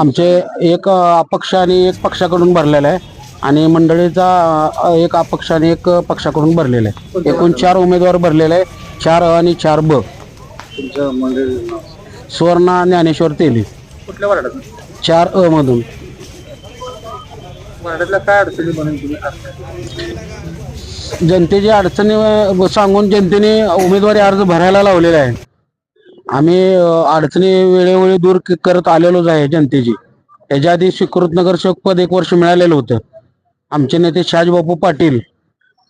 आमचे एक अपक्ष आणि एक पक्षाकडून भरलेला आहे. आणि मंडळीचा एक अपक्ष आणि एक पक्षाकडून भरलेला आहे. एकूण चार उमेदवार भरलेले आहे. चार अ आणि चार ब. मंडळी नाव? सुवर्णा ज्ञानेश्वर तेली. कुठल्या वार्डात? चार अ मधून. वार्डातल्या काय अडचणी म्हणून तुम्ही करताय? जनतेची अडचणी अ, सांगून जनतेने उमेदवारी अर्ज भरायला लावलेला आहे. आम्ही अडचणी वेळोवेळी दूर करत आलेलोच आहे जनतेची. याच्या आधी स्वीकृत नगरसेवक पद एक वर्ष मिळालेलं होतं. आमचे नेते शहाजीबापू पाटील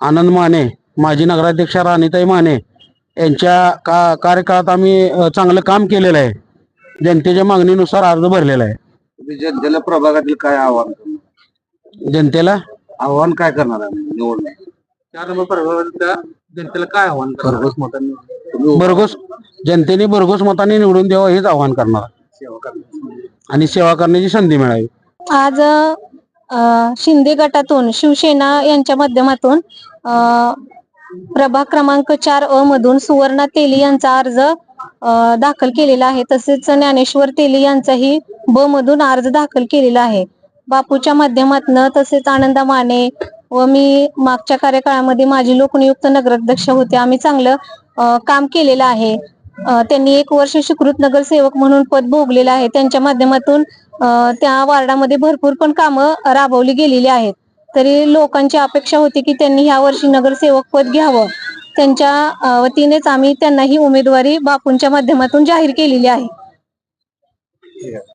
आनंद माने माजी नगराध्यक्षा राणीताई माने यांच्या का कार्यकाळात आम्ही चांगलं काम केलेलं आहे. जनतेच्या मागणीनुसार अर्ज भरलेला आहे. जनतेला प्रभागातील काय आव्हान करणार? जनतेला? आव्हान काय करणार आहे निवडणूक? चार नंबर प्रभागातल्या जनतेला काय आव्हान करणार? भरघोस जनतेने भरघोस मताने निवडून द्यावं हेच आव्हान करणार. सेवा आणि सेवा करण्याची संधी मिळावी. आज अ, शिंदे गटातून शिवसेना यांच्या माध्यमातून अ, प्रभाग क्रमांक चार अ मधून सुवर्णा तेली यांचा अर्ज अ, दाखल केलेला आहे. तसेच ज्ञानेश्वर तेली यांचाही ब मधून अर्ज दाखल केलेला आहे. बापूच्या माध्यमातून तसेच आनंदा माने व मी मागच्या कार्यकाळामध्ये माझी लोकनियुक्त नगराध्यक्ष होते. आम्ही चांगलं अ, काम केलेलं आहे. त्यांनी एक वर्ष सुकृत नगरसेवक म्हणून पद भोगलेलं आहे. त्यांच्या माध्यमातून त्या वार्डामध्ये भरपूर पण कामं राबवली गेलेली आहेत. तरी लोकांची अपेक्षा होती की त्यांनी ह्या वर्षी नगरसेवक पद घ्यावं. त्यांच्या वतीनेच आम्ही त्यांना ही उमेदवारी बापूंच्या माध्यमातून जाहीर केलेली आहे.